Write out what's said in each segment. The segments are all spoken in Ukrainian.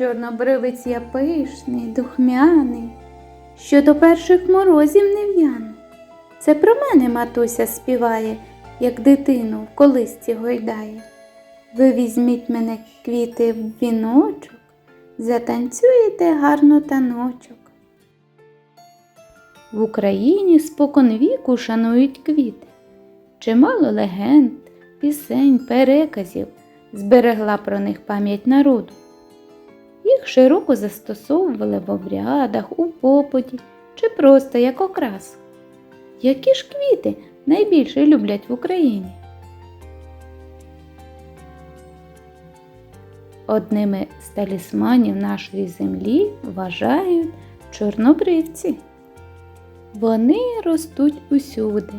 Чорнобривець я пишний, духмяний, що до перших морозів не в'яну. Це про мене матуся співає, як дитину в колисці гойдає. Ви візьміть мене квіти в віночок, затанцюєте гарно таночок. В Україні спокон віку шанують квіти. Чимало легенд, пісень, переказів зберегла про них пам'ять народу. Їх широко застосовували в обрядах, у попоті чи просто як окрас. Які ж квіти найбільше люблять в Україні? Одними з талісманів нашої землі вважають чорнобривці. Вони ростуть усюди.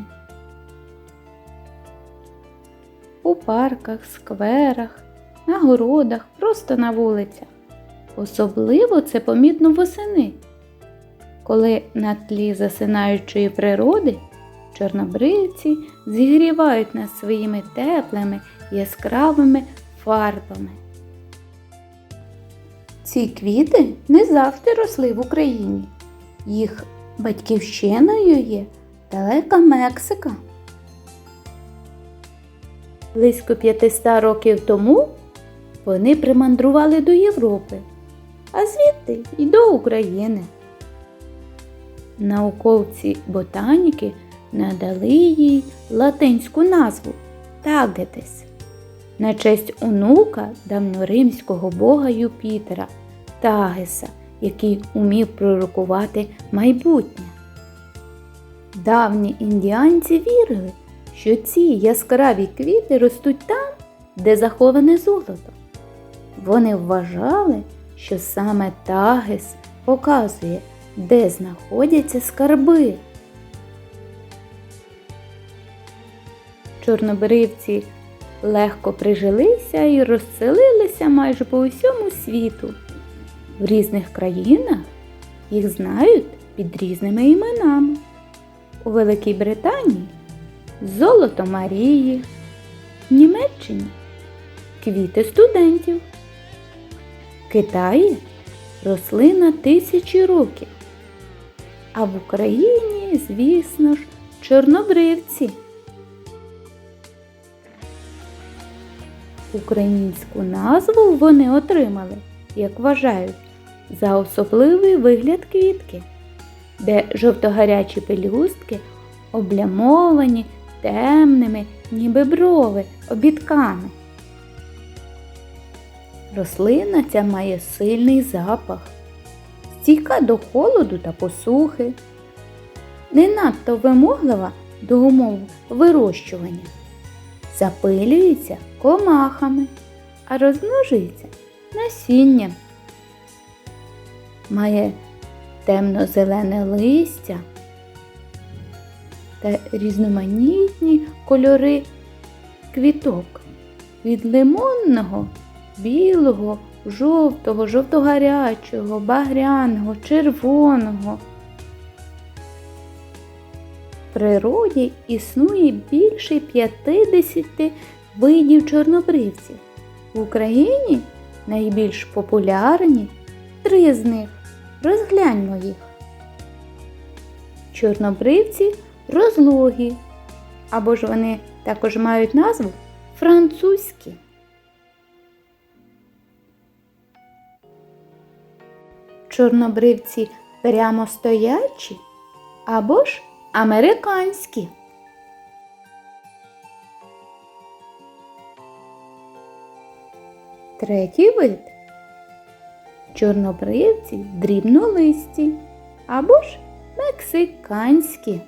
У парках, скверах, на городах, просто на вулицях. Особливо це помітно восени, коли на тлі засинаючої природи чорнобривці зігрівають нас своїми теплими яскравими фарбами. Ці квіти не завжди росли в Україні. Їх батьківщиною є далека Мексика. Близько 500 років тому вони примандрували до Європи, а звідти й до України. Науковці ботаніки надали їй латинську назву тагетес на честь онука давньоримського бога Юпітера Тагеса, який умів пророкувати майбутнє. Давні індіанці вірили, що ці яскраві квіти ростуть там, де заховане золото. Вони вважали, що саме Тагес показує, де знаходяться скарби. Чорнобривці легко прижилися і розселилися майже по усьому світу. В різних країнах їх знають під різними іменами. У Великій Британії золото Марії, в Німеччині квіти студентів, в Китаї рослина тисячі років, а в Україні, звісно ж, чорнобривці. Українську назву вони отримали, як вважають, за особливий вигляд квітки, де жовтогарячі пелюстки облямовані темними, ніби брови, обідками. Рослина ця має сильний запах, стійка до холоду та посухи, не надто вимоглива до умов вирощування. Запилюється комахами, а розмножується насінням. Має темно-зелене листя та різноманітні кольори квіток. Від лимонного, білого, жовтого, жовтогарячого, багряного, червоного. В природі існує більше 50 видів чорнобривців. В Україні найбільш популярні три з них. Розгляньмо їх. Чорнобривці розлогі, або ж вони також мають назву французькі. Чорнобривці прямостоячі або ж американські. Третій вид чорнобривці дрібнолисті або ж мексиканські.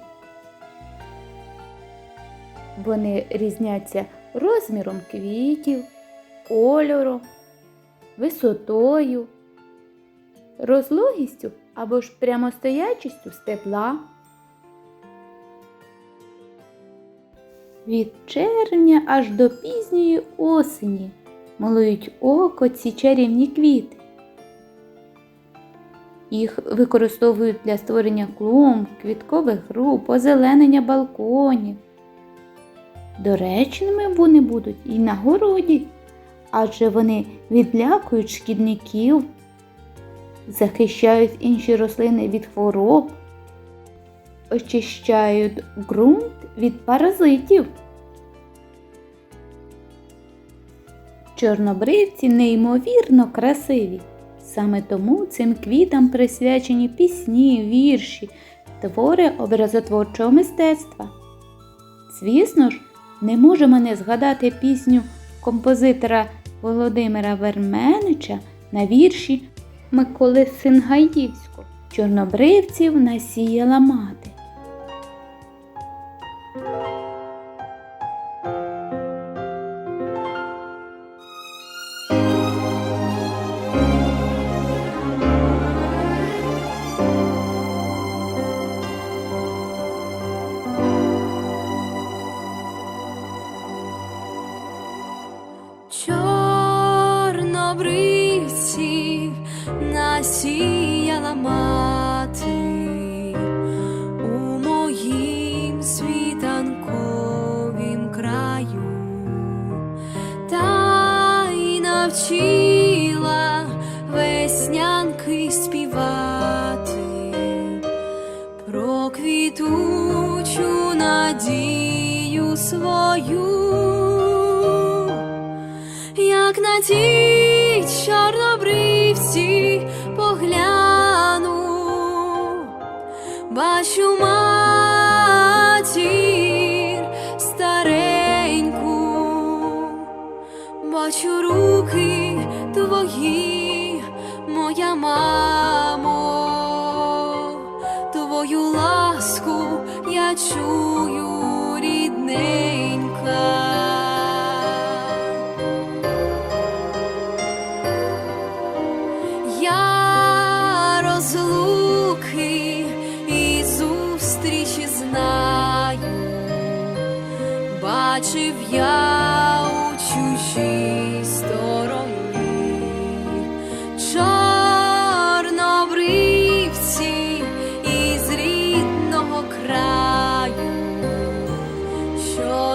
Вони різняться розміром квітів, кольором, висотою, розлогістю або ж прямостоячістю стебла. Від червня аж до пізньої осені малують око ці чарівні квіти. Їх використовують для створення клумб, квіткових груп, озеленення балконів. Доречними вони будуть і на городі, адже вони відлякують шкідників захищають інші рослини від хвороб, очищають ґрунт від паразитів. Чорнобривці неймовірно красиві. Саме тому цим квітам присвячені пісні, вірші, твори образотворчого мистецтва. Звісно ж, не можемо не згадати пісню композитора Володимира Верменича на вірші Миколи Сингаївського Чорнобривців насіяла мати. Навчила веснянки співати про квітучу надію свою. Як на ті чорнобривці погляну, бачу твої, моя мамо, твою ласку я чую рідненька. Я розлуки і зустрічі знаю, бачив я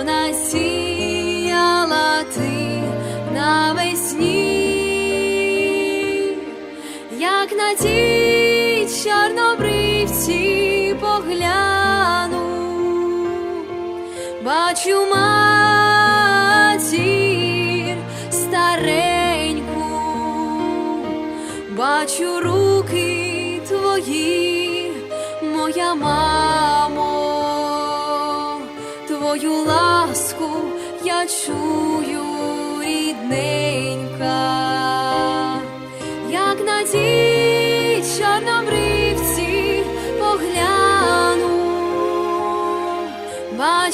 насіяла ти навесні. Як на ті чорнобривці погляну, бачу матір стареньку, бачу руки твої, моя мамо,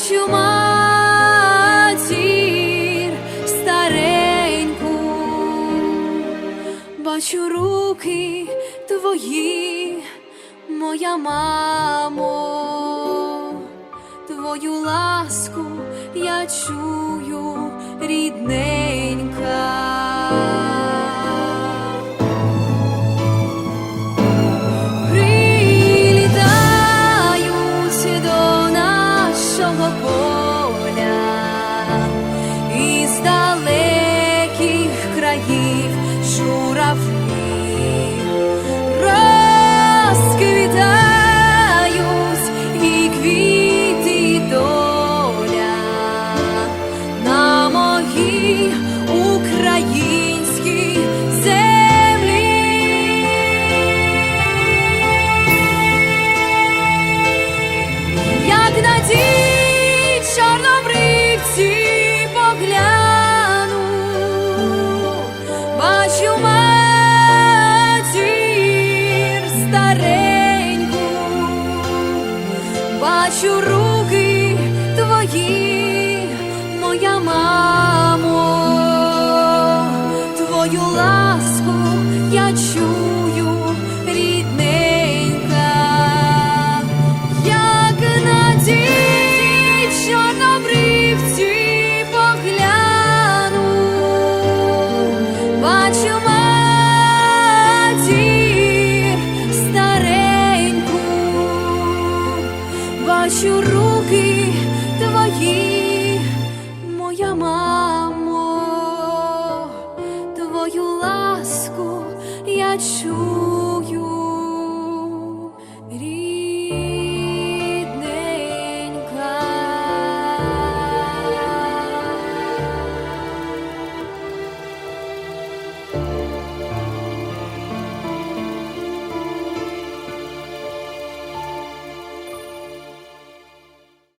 бачу матір стареньку, бачу руки твої, моя мамо, твою ласку я чую рідненька. Αγίευ, Ζουραφλή,